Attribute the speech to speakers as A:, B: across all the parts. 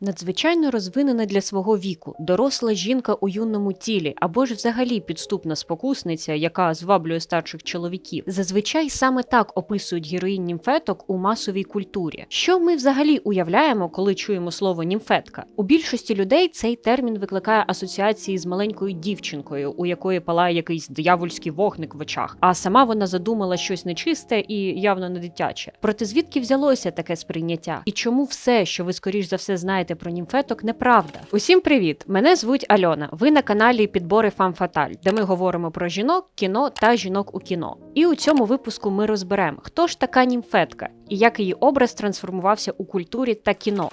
A: надзвичайно розвинена для свого віку, доросла жінка у юному тілі, або ж взагалі підступна спокусниця, яка зваблює старших чоловіків. Зазвичай саме так описують героїнь німфеток у масовій культурі. Що ми взагалі уявляємо, коли чуємо слово німфетка? У більшості людей цей термін викликає асоціації з маленькою дівчинкою, у якої палає якийсь диявольський вогник в очах, а сама вона задумала щось нечисте і явно не дитяче. Проте звідки взялося таке сприйняття? І чому все, що ви скоріш за все знаєте про німфеток, неправда? Усім привіт! Мене звуть Альона. Ви на каналі Підбори Фан Фаталь, де ми говоримо про жінок, кіно та жінок у кіно. І у цьому випуску ми розберемо, хто ж така німфетка і як її образ трансформувався у культурі та кіно.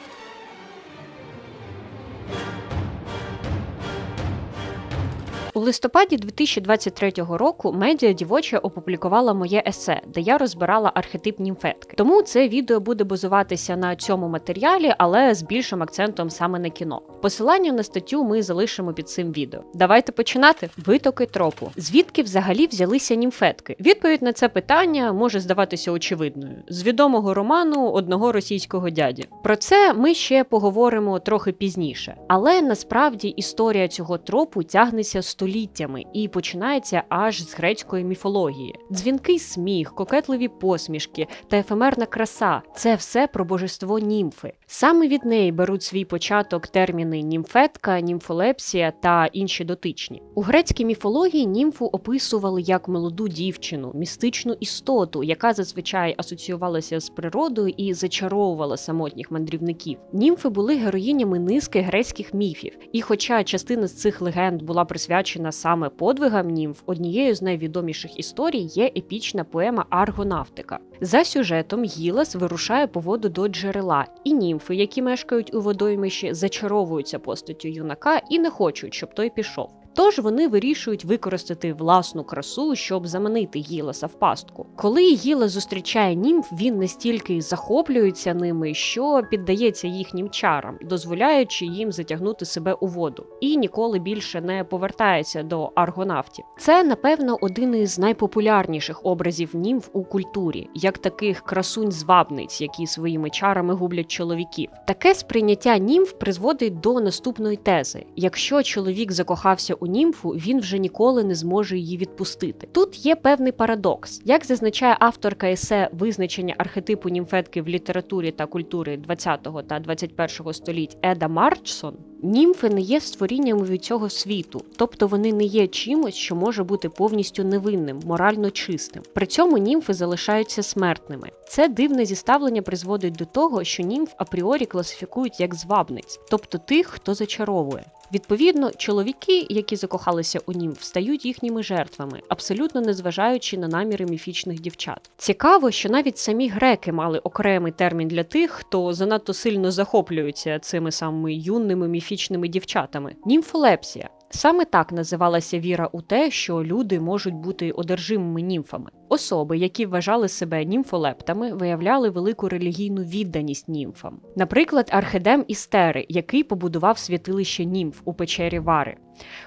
A: У листопаді 2023 року медіа дівоча опублікувала моє есе, де я розбирала архетип німфетки. Тому це відео буде базуватися на цьому матеріалі, але з більшим акцентом саме на кіно. Посилання на статтю ми залишимо під цим відео. Давайте починати. Витоки тропу. Звідки взагалі взялися німфетки? Відповідь на це питання може здаватися очевидною з відомого роману одного російського дяді. Про це ми ще поговоримо трохи пізніше. Але насправді історія цього тропу тягнеться століттями і починається аж з грецької міфології. Дзвінкий сміх, кокетливі посмішки та ефемерна краса це все про божество німфи. Саме від неї беруть свій початок терміни німфетка, німфолепсія та інші дотичні. У грецькій міфології німфу описували як молоду дівчину, містичну істоту, яка зазвичай асоціювалася з природою і зачаровувала самотніх мандрівників. Німфи були героїнями низки грецьких міфів, і хоча частина з цих легенд була присвячена саме подвигам німф, однією з найвідоміших історій є епічна поема Аргонавтика. За сюжетом Гілас вирушає по воду до джерела, і німфи, які мешкають у водоймищі, зачаровуються постаттю юнака і не хочуть, щоб той пішов. Тож вони вирішують використати власну красу, щоб заманити Гіласа в пастку. Коли Гілас зустрічає німф, він настільки захоплюється ними, що піддається їхнім чарам, дозволяючи їм затягнути себе у воду, і ніколи більше не повертається до аргонавтів. Це, напевно, один із найпопулярніших образів німф у культурі, як таких красунь-звабниць, які своїми чарами гублять чоловіків. Таке сприйняття німф призводить до наступної тези: якщо чоловік закохався у німфу, він вже ніколи не зможе її відпустити. Тут є певний парадокс, як зазначає авторка есе визначення архетипу німфетки в літературі та культурі 20 та 21 століть Еда Марчсон. Німфи не є створіннями від цього світу, тобто вони не є чимось, що може бути повністю невинним, морально чистим. При цьому німфи залишаються смертними. Це дивне зіставлення призводить до того, що німф апріорі класифікують як звабниць, тобто тих, хто зачаровує. Відповідно, чоловіки, які закохалися у німф, стають їхніми жертвами, абсолютно не зважаючи на наміри міфічних дівчат. Цікаво, що навіть самі греки мали окремий термін для тих, хто занадто сильно захоплюється цими самими юними міфічними дівчатами німфолепсія. Саме так називалася віра у те, що люди можуть бути одержимими німфами. Особи, які вважали себе німфолептами, виявляли велику релігійну відданість німфам. Наприклад, Архедем Істери, який побудував святилище німф у печері Вари.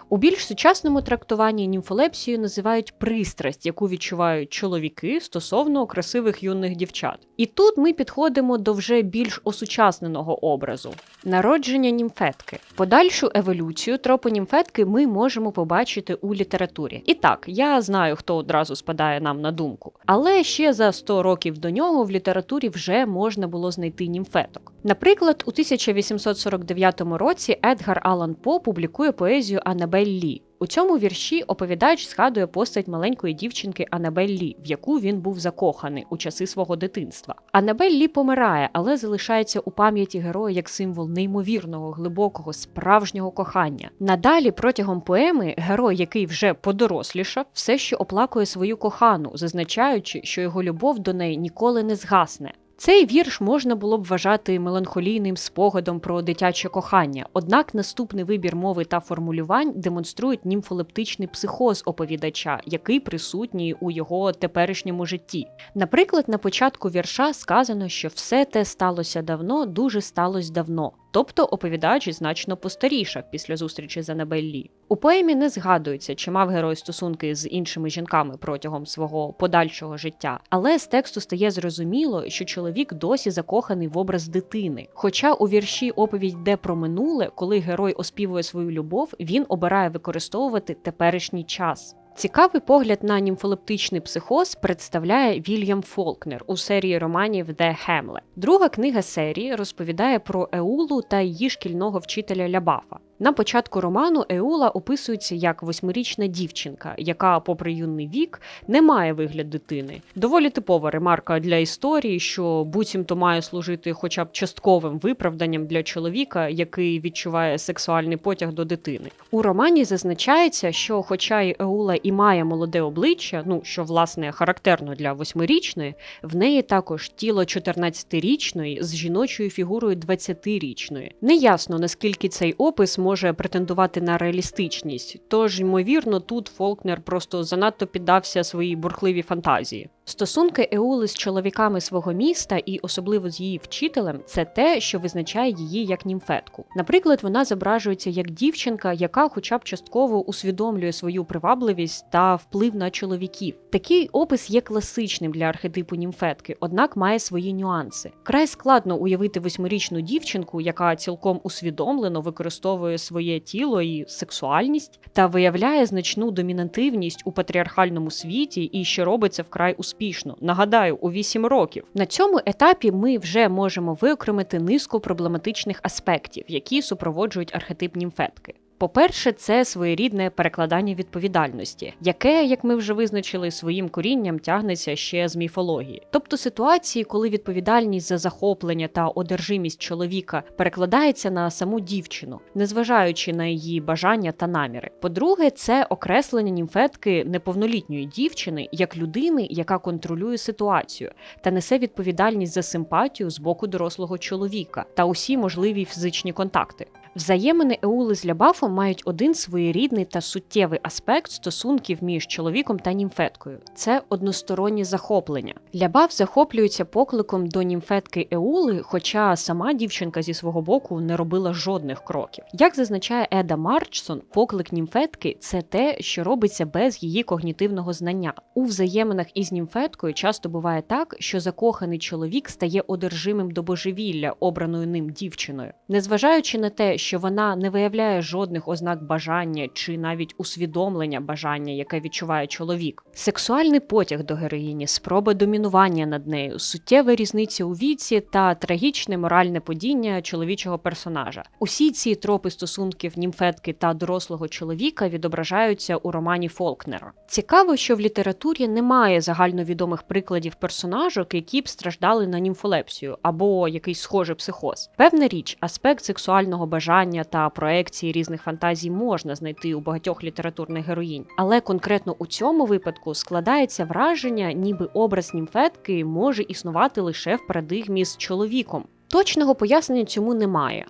A: У більш сучасному трактуванні німфолепсію називають пристрасть, яку відчувають чоловіки стосовно красивих юних дівчат. І тут ми підходимо до вже більш осучасненого образу народження німфетки. Подальшу еволюцію тропу німфетки ми можемо побачити у літературі. І так, я знаю, хто одразу спадає нам на думку. Але ще за 100 років до нього в літературі вже можна було знайти німфеток. Наприклад, у 1849 році Едгар Алан По публікує поезію Анабель Лі. У цьому вірші оповідач згадує постать маленької дівчинки Анабель Лі, в яку він був закоханий у часи свого дитинства. Анабель Лі помирає, але залишається у пам'яті героя як символ неймовірного, глибокого, справжнього кохання. Надалі, протягом поеми, герой, який вже подорослішав, все ще оплакує свою кохану, зазначаючи, що його любов до неї ніколи не згасне. Цей вірш можна було б вважати меланхолійним спогадом про дитяче кохання, однак наступний вибір мови та формулювань демонструють німфолептичний психоз оповідача, який присутній у його теперішньому житті. Наприклад, на початку вірша сказано, що все те сталося давно, дуже сталося давно. Тобто оповідач значно постарішав після зустрічі з Анабеллі. У поемі не згадується, чи мав герой стосунки з іншими жінками протягом свого подальшого життя, але з тексту стає зрозуміло, що чоловік досі закоханий в образ дитини. Хоча у вірші оповідь йде про минуле, коли герой оспівує свою любов, він обирає використовувати теперішній час. Цікавий погляд на німфолептичний психоз представляє Вільям Фолкнер у серії романів «The Hamlet». Друга книга серії розповідає про Еулу та її шкільного вчителя Лябафа. На початку роману Еула описується як восьмирічна дівчинка, яка, попри юний вік, не має вигляд дитини. Доволі типова ремарка для історії, що буцімто має служити хоча б частковим виправданням для чоловіка, який відчуває сексуальний потяг до дитини. У романі зазначається, що, хоча й Еула і має молоде обличчя, ну що власне характерно для восьмирічної, в неї також тіло 14-річної з жіночою фігурою 20-річної. Неясно наскільки цей опис може претендувати на реалістичність, тож ймовірно, тут Фолкнер просто занадто піддався своїй бурхливій фантазії. Стосунки Еули з чоловіками свого міста і особливо з її вчителем це те, що визначає її як німфетку. Наприклад, вона зображується як дівчинка, яка, хоча б частково усвідомлює свою привабливість та вплив на чоловіків. Такий опис є класичним для архетипу німфетки, однак має свої нюанси. Край складно уявити восьмирічну дівчинку, яка цілком усвідомлено використовує своє тіло і сексуальність та виявляє значну домінантивність у патріархальному світі і що робиться вкрай успішно. Нагадаю, у 8 років. На цьому етапі ми вже можемо виокремити низку проблематичних аспектів, які супроводжують архетип німфетки. По-перше, це своєрідне перекладання відповідальності, яке, як ми вже визначили, своїм корінням тягнеться ще з міфології. Тобто ситуації, коли відповідальність за захоплення та одержимість чоловіка перекладається на саму дівчину, незважаючи на її бажання та наміри. По-друге, це окреслення німфетки неповнолітньої дівчини як людини, яка контролює ситуацію та несе відповідальність за симпатію з боку дорослого чоловіка та усі можливі фізичні контакти. Взаємини Еули з Лябафом мають один своєрідний та суттєвий аспект стосунків між чоловіком та німфеткою це одностороннє захоплення. Лябаф захоплюється покликом до німфетки Еули, хоча сама дівчинка зі свого боку не робила жодних кроків. Як зазначає Еда Марчсон, поклик німфетки це те, що робиться без її когнітивного знання. У взаєминах із німфеткою часто буває так, що закоханий чоловік стає одержимим до божевілля, обраною ним дівчиною, незважаючи на те, що вона не виявляє жодних ознак бажання чи навіть усвідомлення бажання, яке відчуває чоловік. Сексуальний потяг до героїні, спроба домінування над нею, суттєва різниця у віці та трагічне моральне падіння чоловічого персонажа. Усі ці тропи стосунків німфетки та дорослого чоловіка відображаються у романі Фолкнера. Цікаво, що в літературі немає загальновідомих прикладів персонажок, які б страждали на німфолепсію або якийсь схожий психоз. Певна річ, аспект сексуального бажання бажання та проекції різних фантазій можна знайти у багатьох літературних героїнь, але конкретно у цьому випадку складається враження, ніби образ німфетки може існувати лише в парадигмі з чоловіком. Точного пояснення цьому немає.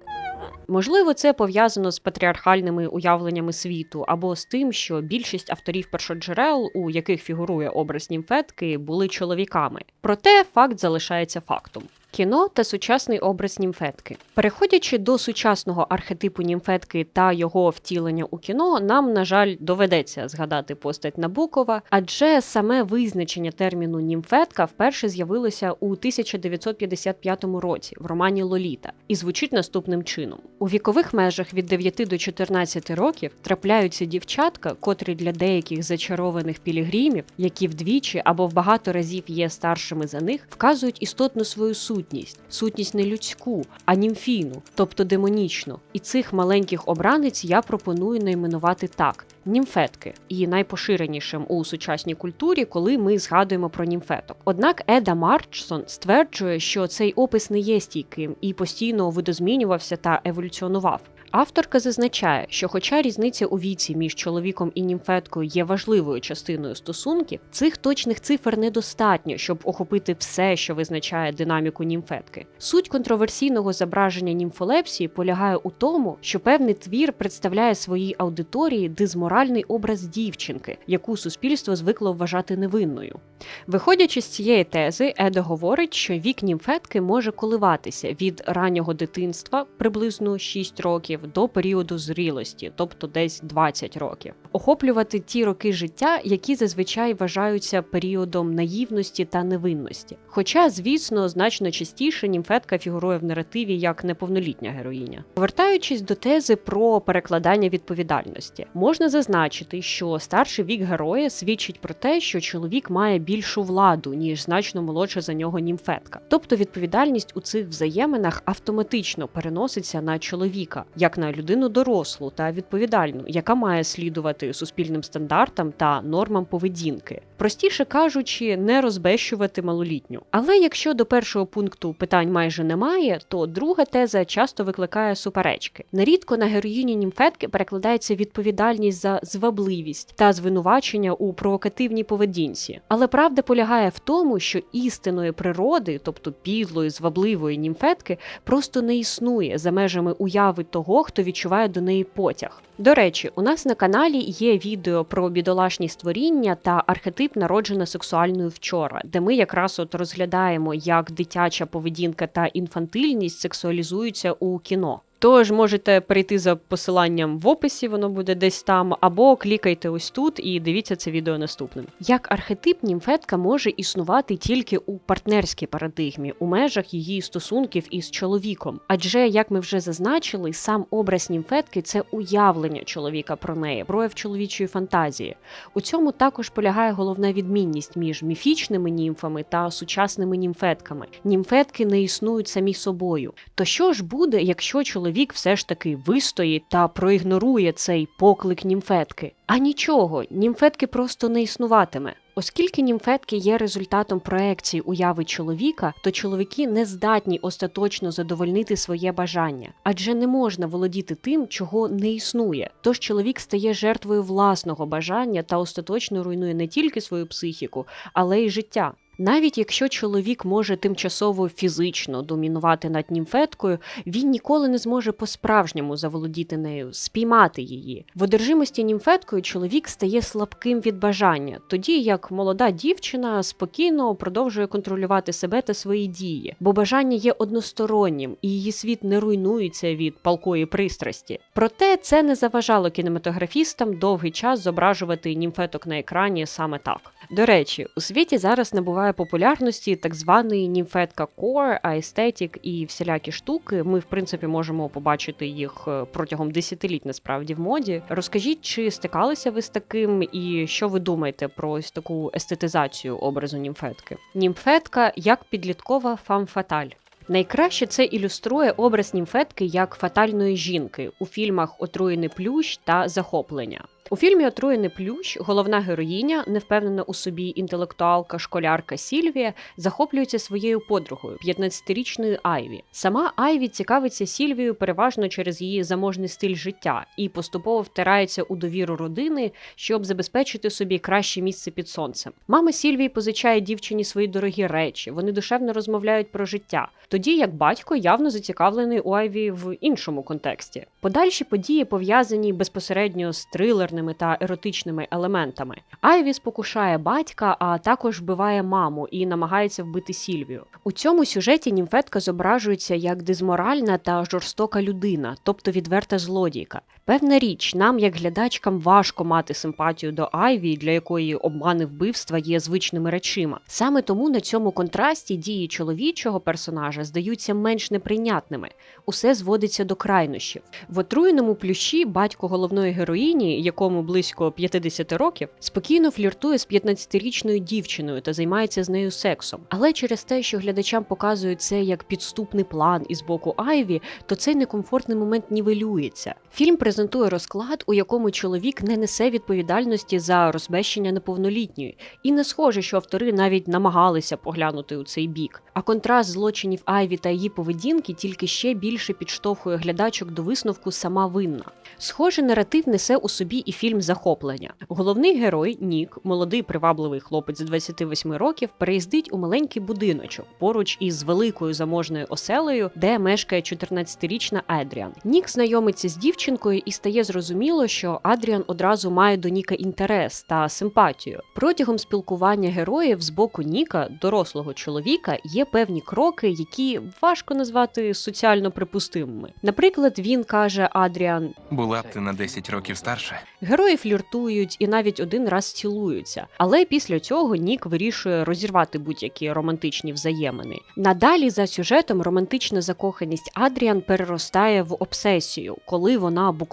A: Можливо, це пов'язано з патріархальними уявленнями світу або з тим, що більшість авторів першоджерел, у яких фігурує образ німфетки, були чоловіками. Проте факт залишається фактом. Кіно та сучасний образ німфетки. Переходячи до сучасного архетипу німфетки та його втілення у кіно, нам, на жаль, доведеться згадати постать Набокова, адже саме визначення терміну німфетка вперше з'явилося у 1955 році в романі Лоліта і звучить наступним чином: у вікових межах від 9 до 14 років трапляються дівчатка, котрі для деяких зачарованих пілігримів, які вдвічі або в багато разів є старшими за них, вказують істотну свою суть сутність, сутність не людську, а німфійну, тобто демонічну. І цих маленьких обраниць я пропоную найменувати так: німфетки, і найпоширенішим у сучасній культурі, коли ми згадуємо про німфеток. Однак Еда Марчсон стверджує, що цей опис не є стійким і постійно видозмінювався та еволюціонував. Авторка зазначає, що, хоча різниця у віці між чоловіком і німфеткою є важливою частиною стосунків, цих точних цифр недостатньо, щоб охопити все, що визначає динаміку німфетки. Суть контроверсійного зображення німфолепсії полягає у тому, що певний твір представляє своїй аудиторії дизморальність моральний образ дівчинки, яку суспільство звикло вважати невинною. Виходячи з цієї тези, Еда говорить, що вік німфетки може коливатися від раннього дитинства, приблизно 6 років, до періоду зрілості, тобто десь 20 років, охоплювати ті роки життя, які зазвичай вважаються періодом наївності та невинності. Хоча, звісно, значно частіше німфетка фігурує в наративі як неповнолітня героїня. Повертаючись до тези про перекладання відповідальності, можна зазначити, що старший вік героя свідчить про те, що чоловік має більшу владу, ніж значно молодша за нього німфетка. Тобто відповідальність у цих взаєминах автоматично переноситься на чоловіка, як на людину дорослу та відповідальну, яка має слідувати суспільним стандартам та нормам поведінки. Простіше кажучи, не розбещувати малолітню. Але якщо до першого пункту питань майже немає, то друга теза часто викликає суперечки. Нерідко на героїні німфетки перекладається відповідальність за звабливість та звинувачення у провокативній поведінці. Але правда полягає в тому, що істинної природи, тобто підлої, звабливої німфетки, просто не існує за межами уяви того, хто відчуває до неї потяг. До речі, у нас на каналі є відео про бідолашні створіння та архетип народжена сексуальною вчора, де ми якраз от розглядаємо, як дитяча поведінка та інфантильність сексуалізуються у кіно. Тож можете перейти за посиланням в описі, воно буде десь там, або клікайте ось тут і дивіться це відео наступним. Як архетип німфетка може існувати тільки у партнерській парадигмі, у межах її стосунків із чоловіком. Адже, як ми вже зазначили, сам образ німфетки це уявлення чоловіка про неї, прояв чоловічої фантазії. У цьому також полягає головна відмінність між міфічними німфами та сучасними німфетками. Німфетки не існують самі собою. То що ж буде, якщо чоловік все ж таки вистоїть та проігнорує цей поклик німфетки. А нічого, німфетки просто не існуватиме. Оскільки німфетки є результатом проекції уяви чоловіка, то чоловіки не здатні остаточно задовольнити своє бажання, адже не можна володіти тим, чого не існує. Тож чоловік стає жертвою власного бажання та остаточно руйнує не тільки свою психіку, але й життя. Навіть якщо чоловік може тимчасово фізично домінувати над німфеткою, він ніколи не зможе по-справжньому заволодіти нею, спіймати її. В одержимості німфеткою чоловік стає слабким від бажання, тоді як молода дівчина спокійно продовжує контролювати себе та свої дії, бо бажання є одностороннім і її світ не руйнується від палкої пристрасті. Проте це не заважало кінематографістам довгий час зображувати німфеток на екрані саме так. До речі, у світі зараз набуває популярності так званий німфетка Core, аестетік і всілякі штуки. Ми, в принципі, можемо побачити їх е, протягом десятиліть насправді в моді. Розкажіть, чи стикалися ви з таким, і що ви думаєте про ось таку естетизацію образу німфетки? Німфетка як підліткова фам-фаталь. Найкраще це ілюструє образ німфетки як фатальної жінки у фільмах Отруєний плющ та захоплення. У фільмі Отруєний плющ головна героїня, невпевнена у собі інтелектуалка, школярка Сільвія, захоплюється своєю подругою, 15-річною Айві. Сама Айві цікавиться Сільвією переважно через її заможний стиль життя і поступово втирається у довіру родини, щоб забезпечити собі краще місце під сонцем. Мама Сільвії позичає дівчині свої дорогі речі, вони душевно розмовляють про життя, тоді як батько явно зацікавлений у Айві в іншому контексті. Подальші події пов'язані безпосередньо з трилерним та еротичними елементами. Айві спокушає батька, а також вбиває маму і намагається вбити Сільвію. У цьому сюжеті німфетка зображується як дезморальна та жорстока людина, тобто відверта злодійка. Певна річ, нам, як глядачкам, важко мати симпатію до Айві, для якої обмани вбивства є звичними речима. Саме тому на цьому контрасті дії чоловічого персонажа здаються менш неприйнятними. Усе зводиться до крайнощів. В отруєному плющі батько головної героїні, якому близько 50 років, спокійно фліртує з 15-річною дівчиною та займається з нею сексом. Але через те, що глядачам показують це як підступний план із боку Айві, то цей некомфортний момент нівелюється. Фільм презентує розклад, у якому чоловік не несе відповідальності за розбещення неповнолітньої, і не схоже, що автори навіть намагалися поглянути у цей бік. А контраст злочинів Айві та її поведінки тільки ще більше підштовхує глядачок до висновку сама винна. Схожий наратив несе у собі і фільм захоплення. Головний герой Нік, молодий привабливий хлопець 28 років, переїздить у маленький будиночок поруч із великою заможною оселею, де мешкає 14-річна Адріан. Нік знайомиться з дівчинкою і стає зрозуміло, що Адріан одразу має до Ніка інтерес та симпатію. Протягом спілкування героїв з боку Ніка, дорослого чоловіка, є певні кроки, які важко назвати соціально припустимими. Наприклад, він каже Адріан:
B: Була б ти на 10 років старше.
A: Герої фліртують і навіть один раз цілуються. Але після цього Нік вирішує розірвати будь-які романтичні взаємини. Надалі за сюжетом романтична закоханість Адріан переростає в обсесію, коли вона буквально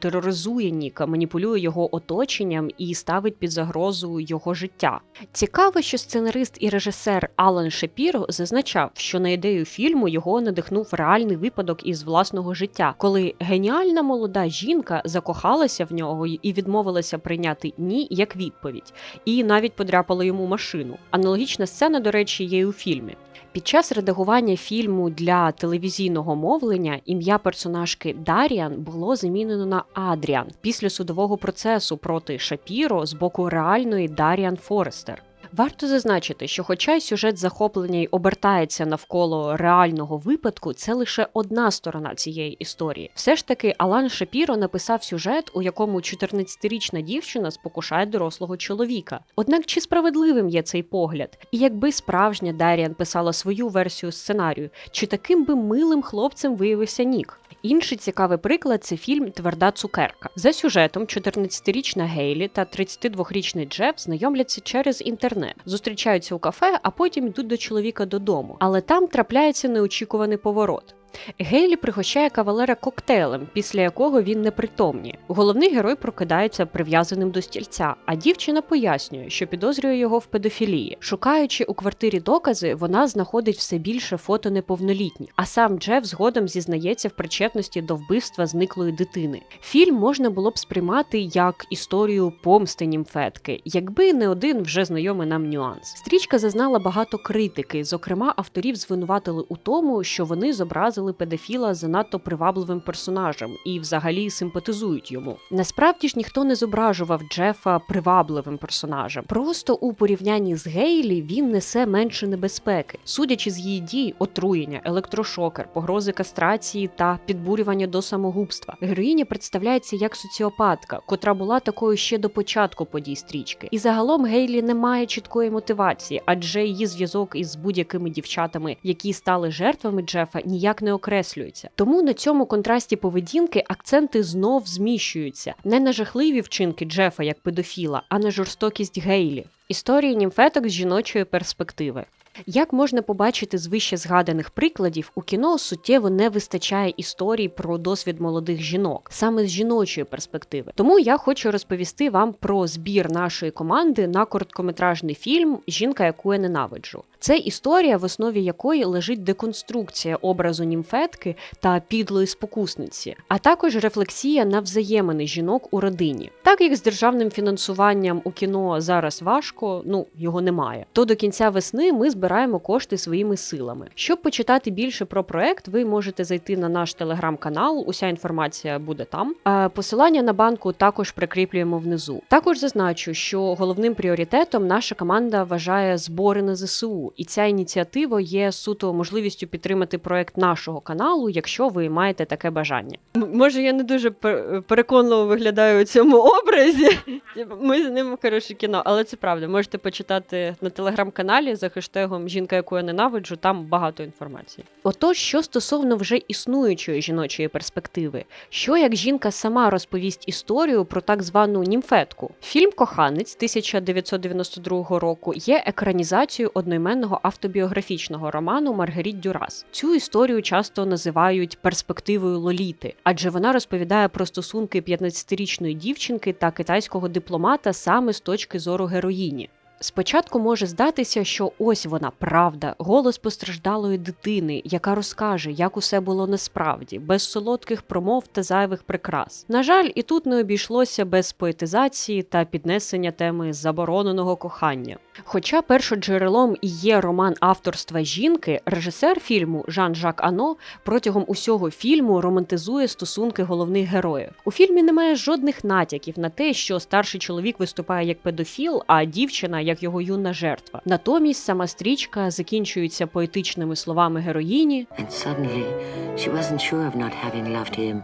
A: тероризує Ніка, маніпулює його оточенням і ставить під загрозу його життя. Цікаво, що сценарист і режисер Алан Шапіро зазначав, що на ідею фільму його надихнув реальний випадок із власного життя, коли геніальна молода жінка закохалася в нього і відмовилася прийняти ні як відповідь, і навіть подряпала йому машину. Аналогічна сцена, до речі, є і у фільмі. Під час редагування фільму для телевізійного мовлення ім'я персонажки Даріан було замінено на Адріан після судового процесу проти Шапіро з боку реальної Даріан Форестер. Варто зазначити, що, хоча й сюжет захоплення й обертається навколо реального випадку, це лише одна сторона цієї історії. Все ж таки, Алан Шапіро написав сюжет, у якому 14-річна дівчина спокушає дорослого чоловіка. Однак чи справедливим є цей погляд? І якби справжня Даріан писала свою версію сценарію, чи таким би милим хлопцем виявився Нік? Інший цікавий приклад це фільм Тверда цукерка. За сюжетом 14-річна Гейлі та 32-річний Джеф знайомляться через інтернет, зустрічаються у кафе, а потім йдуть до чоловіка додому. Але там трапляється неочікуваний поворот. Гейлі пригощає кавалера коктейлем, після якого він непритомніє. Головний герой прокидається прив'язаним до стільця, а дівчина пояснює, що підозрює його в педофілії. Шукаючи у квартирі докази, вона знаходить все більше фото неповнолітніх, а сам Джеф згодом зізнається в причетності до вбивства зниклої дитини. Фільм можна було б сприймати як історію помсти німфетки, якби не один вже знайомий нам нюанс. Стрічка зазнала багато критики, зокрема, авторів звинуватили у тому, що вони зобразили педофіла занадто привабливим персонажем і взагалі симпатизують йому. Насправді ж ніхто не зображував Джефа привабливим персонажем. Просто у порівнянні з Гейлі він несе менше небезпеки, судячи з її дій, отруєння, електрошокер, погрози кастрації та підбурювання до самогубства. Героїня представляється як соціопатка, котра була такою ще до початку подій стрічки. І загалом Гейлі не має чіткої мотивації, адже її зв'язок із будь-якими дівчатами, які стали жертвами Джефа, ніяк не окреслюється. Тому на цьому контрасті поведінки акценти знов зміщуються не на жахливі вчинки Джефа як педофіла, а на жорстокість Гейлі. Історії німфеток з жіночої перспективи. Як можна побачити з вище згаданих прикладів, у кіно суттєво не вистачає історій про досвід молодих жінок, саме з жіночої перспективи. Тому я хочу розповісти вам про збір нашої команди на короткометражний фільм Жінка, яку я ненавиджу. Це історія, в основі якої лежить деконструкція образу німфетки та підлої спокусниці, а також рефлексія на взаємини жінок у родині. Так як з державним фінансуванням у кіно зараз важко, ну його немає. То до кінця весни ми збираємо кошти своїми силами. Щоб почитати більше про проект, ви можете зайти на наш телеграм-канал. Уся інформація буде там. А посилання на банку також прикріплюємо внизу. Також зазначу, що головним пріоритетом наша команда вважає збори на ЗСУ, і ця ініціатива є суто можливістю підтримати проект нашого каналу, якщо ви маєте таке бажання. Може, я не дуже переконливо виглядаю у цьому образі. Ми з ним хороше кіно, але це правда. Можете почитати на телеграм-каналі за хештегом Жінка, яку я ненавиджу, там багато інформації. Отож, що стосовно вже існуючої жіночої перспективи, що як жінка сама розповість історію про так звану німфетку? Фільм Коханець 1992 року є екранізацією одноіменного автобіографічного роману Маргаріт Дюрас. Цю історію часто називають перспективою Лоліти, адже вона розповідає про стосунки 15-річної дівчинки та китайського дипломата саме з точки зору героїні. Спочатку може здатися, що ось вона правда, голос постраждалої дитини, яка розкаже, як усе було насправді, без солодких промов та зайвих прикрас. На жаль, і тут не обійшлося без поетизації та піднесення теми забороненого кохання. Хоча першоджерелом і є роман авторства жінки, режисер фільму Жан-Жак Ано протягом усього фільму романтизує стосунки головних героїв. У фільмі немає жодних натяків на те, що старший чоловік виступає як педофіл, а дівчина як його юна жертва. Натомість сама стрічка закінчується поетичними словами героїні.
C: And suddenly, she wasn't sure of not having loved him.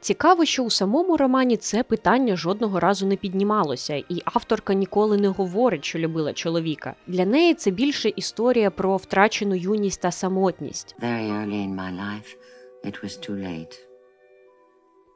A: Цікаво, що у самому романі це питання жодного разу не піднімалося, і авторка ніколи не говорить, що любила чоловіка. Для неї це більше історія про втрачену юність та самотність.
C: Very early in my life, it was too late.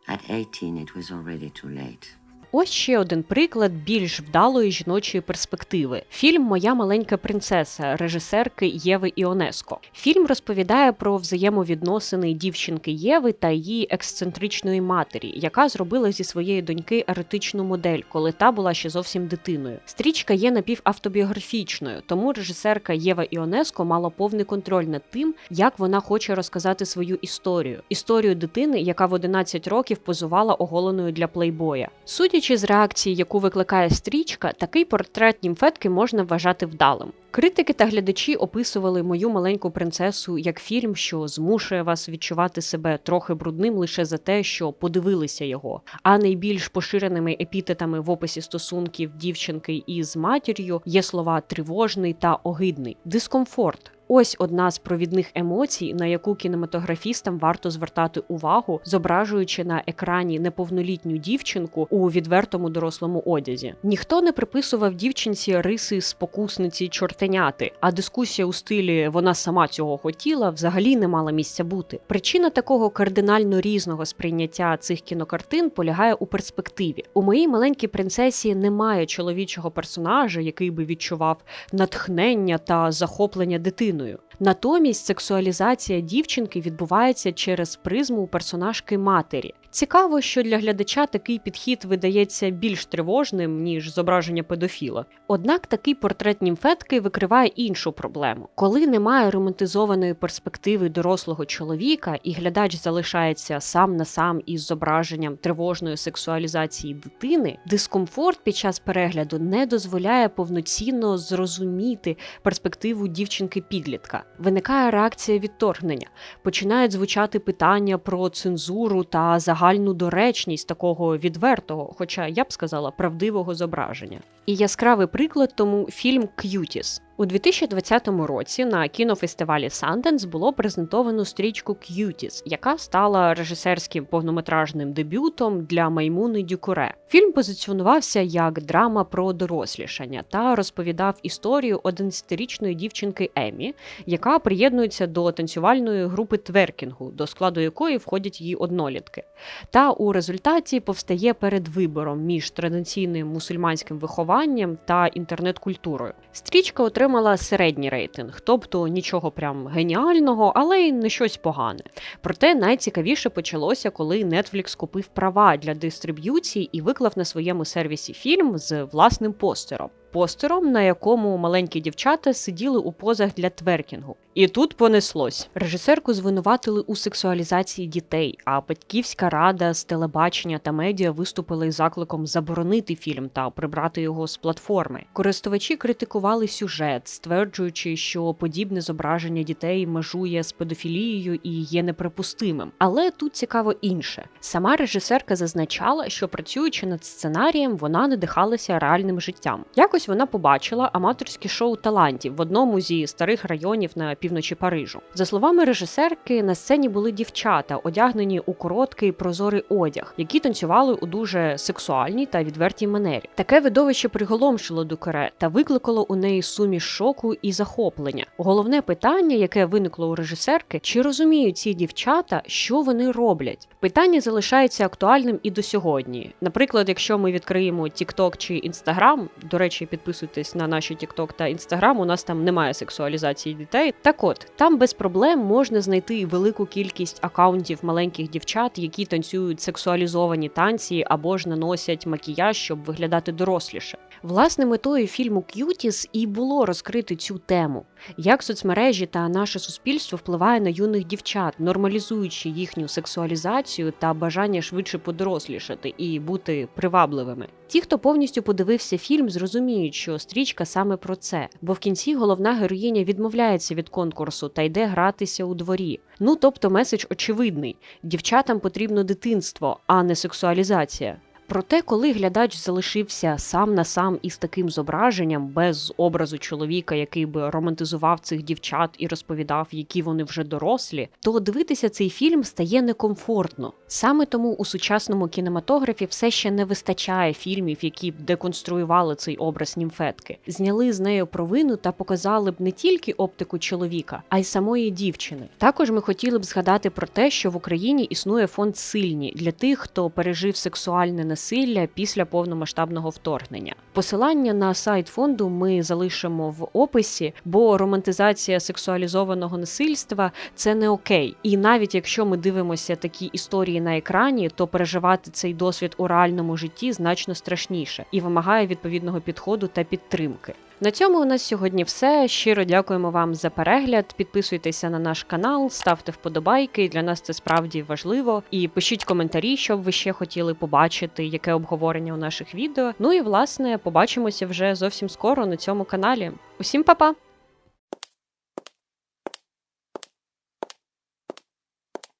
C: At 18, it was already too late.
A: Ось ще один приклад більш вдалої жіночої перспективи. Фільм Моя маленька принцеса режисерки Єви Іонеско. Фільм розповідає про взаємовідносини дівчинки Єви та її ексцентричної матері, яка зробила зі своєї доньки еретичну модель, коли та була ще зовсім дитиною. Стрічка є напівавтобіографічною, тому режисерка Єва Іонеско мала повний контроль над тим, як вона хоче розказати свою історію. Історію дитини, яка в 11 років позувала оголеною для плейбоя. Судячи з реакції, яку викликає стрічка, такий портрет німфетки можна вважати вдалим. Критики та глядачі описували мою маленьку принцесу як фільм, що змушує вас відчувати себе трохи брудним лише за те, що подивилися його. А найбільш поширеними епітетами в описі стосунків дівчинки із матір'ю є слова тривожний та огидний, дискомфорт. Ось одна з провідних емоцій, на яку кінематографістам варто звертати увагу, зображуючи на екрані неповнолітню дівчинку у відвертому дорослому одязі. Ніхто не приписував дівчинці риси спокусниці чортеняти, а дискусія у стилі вона сама цього хотіла взагалі не мала місця бути. Причина такого кардинально різного сприйняття цих кінокартин полягає у перспективі. У моїй маленькій принцесі немає чоловічого персонажа, який би відчував натхнення та захоплення дитиною. Натомість сексуалізація дівчинки відбувається через призму персонажки матері. Цікаво, що для глядача такий підхід видається більш тривожним ніж зображення педофіла. Однак такий портрет німфетки викриває іншу проблему, коли немає романтизованої перспективи дорослого чоловіка, і глядач залишається сам на сам із зображенням тривожної сексуалізації дитини. Дискомфорт під час перегляду не дозволяє повноцінно зрозуміти перспективу дівчинки-підлітка. Виникає реакція відторгнення, починають звучати питання про цензуру та загальну доречність такого відвертого, хоча я б сказала, правдивого зображення. І яскравий приклад тому фільм К'ютіс. У 2020 році на кінофестивалі Sundance було презентовано стрічку К'ютіс, яка стала режисерським повнометражним дебютом для Маймуни Дюкуре. Фільм позиціонувався як драма про дорослішання та розповідав історію 11-річної дівчинки Емі, яка приєднується до танцювальної групи тверкінгу, до складу якої входять її однолітки. Та у результаті повстає перед вибором між традиційним мусульманським вихованням та інтернет-культурою. Стрічка отримала середній рейтинг, тобто нічого прям геніального, але й не щось погане. Проте найцікавіше почалося, коли Netflix купив права для дистриб'юції і виклав на своєму сервісі фільм з власним постером. Постером, на якому маленькі дівчата сиділи у позах для тверкінгу. І тут понеслось. Режисерку звинуватили у сексуалізації дітей, а батьківська рада з телебачення та медіа виступили із закликом заборонити фільм та прибрати його з платформи. Користувачі критикували сюжет, стверджуючи, що подібне зображення дітей межує з педофілією і є неприпустимим. Але тут цікаво інше. Сама режисерка зазначала, що працюючи над сценарієм, вона надихалася реальним життям. Якось вона побачила аматорське шоу талантів в одному зі старих районів на півночі Парижу. За словами режисерки, на сцені були дівчата, одягнені у короткий прозорий одяг, які танцювали у дуже сексуальній та відвертій манері. Таке видовище приголомшило Дукере та викликало у неї суміш шоку і захоплення. Головне питання, яке виникло у режисерки, чи розуміють ці дівчата, що вони роблять? Питання залишається актуальним і до сьогодні. Наприклад, якщо ми відкриємо TikTok чи Instagram, до речі, підписуйтесь на наші TikTok та Instagram, у нас там немає сексуалізації дітей. Так от, там без проблем можна знайти велику кількість акаунтів маленьких дівчат, які танцюють сексуалізовані танці або ж наносять макіяж, щоб виглядати доросліше. Власне, метою фільму К'ютіс і було розкрити цю тему, як соцмережі та наше суспільство впливає на юних дівчат, нормалізуючи їхню сексуалізацію та бажання швидше подорослішати і бути привабливими. Ті, хто повністю подивився фільм, зрозуміють, що стрічка саме про це, бо в кінці головна героїня відмовляється від конкурсу та йде гратися у дворі. Ну тобто меседж очевидний: дівчатам потрібно дитинство, а не сексуалізація. Проте, коли глядач залишився сам на сам із таким зображенням, без образу чоловіка, який би романтизував цих дівчат і розповідав, які вони вже дорослі, то дивитися цей фільм стає некомфортно. Саме тому у сучасному кінематографі все ще не вистачає фільмів, які б деконструювали цей образ німфетки, зняли з нею провину та показали б не тільки оптику чоловіка, а й самої дівчини. Також ми хотіли б згадати про те, що в Україні існує фонд сильні для тих, хто пережив сексуальне насилля після повномасштабного вторгнення. Посилання на сайт фонду ми залишимо в описі, бо романтизація сексуалізованого насильства це не окей. І навіть якщо ми дивимося такі історії на екрані, то переживати цей досвід у реальному житті значно страшніше і вимагає відповідного підходу та підтримки. На цьому у нас сьогодні все. Щиро дякуємо вам за перегляд. Підписуйтеся на наш канал, ставте вподобайки. Для нас це справді важливо. І пишіть коментарі, що б ви ще хотіли побачити, яке обговорення у наших відео. Ну і власне побачимося вже зовсім скоро на цьому каналі. Усім па-па!